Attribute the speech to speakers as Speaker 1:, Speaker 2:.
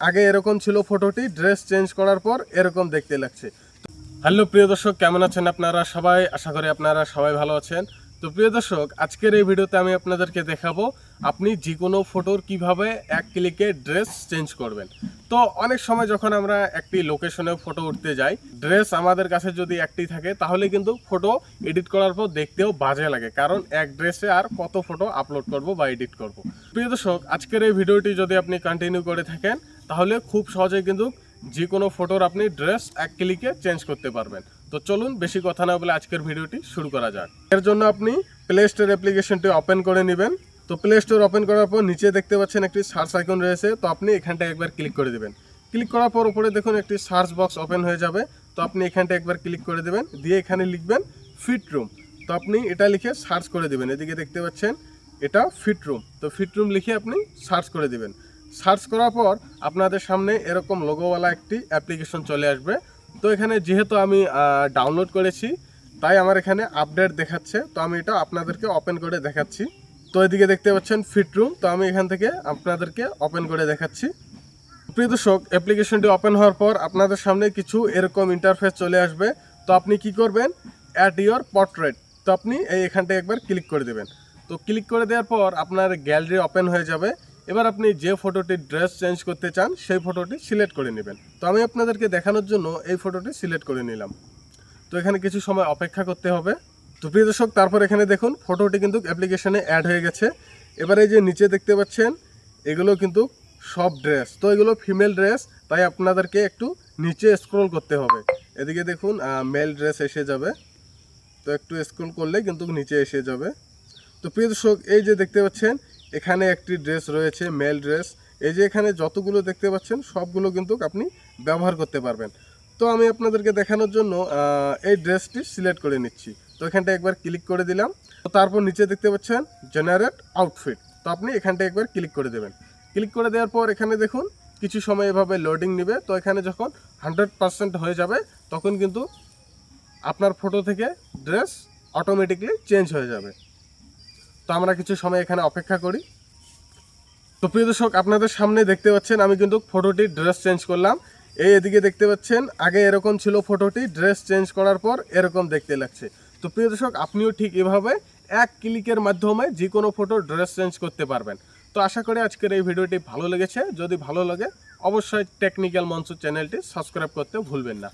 Speaker 1: আগে এরকম ছিল ফটোটি ড্রেস চেঞ্জ করার পর এরকম দেখতে লাগছে। হ্যালো, প্রিয় দর্শক, কেমন আছেন আপনারা সবাই? আশা করি আপনারা সবাই ভালো আছেন। তো প্রিয় দর্শক, আজকের এই ভিডিওতে আমি আপনাদেরকে দেখাবো আপনি যে কোনো ফটোর কীভাবে এক ক্লিকে ড্রেস চেঞ্জ করবেন। তো অনেক সময় যখন আমরা একটি লোকেশনে ফটো উঠতে যাই ড্রেস আমাদের কাছে যদি একটি থাকে, তাহলে কিন্তু ফটো এডিট করার পর দেখতেও বাজে লাগে, কারণ এক ড্রেসে আর কত ফটো আপলোড করব বা এডিট করব। প্রিয় দর্শক, আজকের এই ভিডিওটি যদি আপনি কন্টিনিউ করে থাকেন, তাহলে খুব সহজে কিন্তু যে কোনো ফটোর আপনি ড্রেস এক ক্লিকে চেঞ্জ করতে পারবেন। তো চলুন বেশি কথা না বলে আজকের ভিডিওটি শুরু করা যাক। এর জন্য আপনি প্লে স্টোর অ্যাপ্লিকেশনটি ওপেন করে নেবেন। তো প্লে স্টোর ওপেন করার পর নিচে দেখতে পাচ্ছেন একটি সার্চ আইকন রয়েছে। তো আপনি এখানটা একবার ক্লিক করে দেবেন। ক্লিক করার পর উপরে দেখুন একটি সার্চ বক্স ওপেন হয়ে যাবে। তো আপনি এখানটা একবার ক্লিক করে দেবেন। দিয়ে এখানে লিখবেন ফিট রুম তো আপনি এটা লিখে সার্চ করে দেবেন। এদিকে দেখতে পাচ্ছেন এটা ফিট রুম তো ফিট রুম লিখে আপনি সার্চ করে দেবেন। সার্চ করার পর আপনাদের সামনে এরকম লোগোওয়ালা একটি অ্যাপ্লিকেশন চলে আসবে। তো এখানে যেহেতু আমি ডাউনলোড করেছি, তাই আমার এখানে আপডেট দেখাচ্ছে। তো আমি এটা আপনাদেরকে ওপেন করে দেখাচ্ছি। তো এদিকে দেখতে পাচ্ছেন ফিট রুম তো আমি এখান থেকে আপনাদেরকে ওপেন করে দেখাচ্ছি। প্রিয় দর্শক অ্যাপ্লিকেশনটি ওপেন হওয়ার পর আপনাদের সামনে কিছু এরকম ইন্টারফেস চলে আসবে। তো আপনি কি করবেন? অ্যাড ইয়োর পোর্ট্রেট তো আপনি এই এখানটায় একবার ক্লিক করে দেবেন। তো ক্লিক করে দেওয়ার পর আপনার গ্যালারি ওপেন হয়ে যাবে। এবার আপনি যে ফটোটির ড্রেস চেঞ্জ করতে চান, সেই ফটোটি সিলেক্ট করে নেবেন। তো আমি আপনাদেরকে দেখানোর জন্য এই ফটোটি সিলেক্ট করে নিলাম। তো এখানে কিছু সময় অপেক্ষা করতে হবে। তো প্রিয় দর্শক, তারপর এখানে দেখুন ফটোটি কিন্তু অ্যাপ্লিকেশানে অ্যাড হয়ে গেছে। এবারে যে নিচে দেখতে পাচ্ছেন, এগুলো কিন্তু সব ড্রেস তো এগুলো ফিমেল ড্রেস তাই আপনাদেরকে একটু নিচে স্ক্রল করতে হবে। এদিকে দেখুন মেল ড্রেস এসে যাবে। তো একটু স্ক্রল করলে কিন্তু নিচে এসে যাবে। তো প্রিয় দর্শক, এই যে দেখতে পাচ্ছেন এখানে একটি ড্রেস রয়েছে মেল ড্রেস এই যে এখানে যতগুলো দেখতে পাচ্ছেন, সবগুলো কিন্তু আপনি ব্যবহার করতে পারবেন। তো আমি আপনাদেরকে দেখানোর জন্য এই ড্রেসটি সিলেক্ট করে নিচ্ছি। তো এখানটা একবার ক্লিক করে দিলাম। তো তারপর নিচে দেখতে পাচ্ছেন জেনারেট আউটফিট তো আপনি এখানটা একবার ক্লিক করে দেবেন। ক্লিক করে দেওয়ার পর এখানে দেখুন, কিছু সময় এভাবে লোডিং নেবে। তো এখানে যখন হান্ড্রেড পার্সেন্ট হয়ে যাবে, তখন কিন্তু আপনার ফটো থেকে ড্রেস অটোমেটিকলি চেঞ্জ হয়ে যাবে। তো আমরা কিছু সময় এখানে অপেক্ষা করি। তো প্রিয় দর্শক, আপনাদের সামনে দেখতে পাচ্ছেন আমি কিন্তু ফটোটির ড্রেস চেঞ্জ করলাম। এই এদিকে দেখতে পাচ্ছেন, আগে এরকম ছিল ফটোটি ড্রেস চেঞ্জ করার পর এরকম দেখতে লাগছে। তো প্রিয় দর্শক, আপনিও ঠিক এভাবে এক ক্লিকের মাধ্যমে যে কোনো ফটো ড্রেস চেঞ্জ করতে পারবেন। তো আশা করি আজকের এই ভিডিওটি ভালো লেগেছে। যদি ভালো লাগে, অবশ্যই টেকনিক্যাল মঞ্চ চ্যানেলটি সাবস্ক্রাইব করতে ভুলবেন না।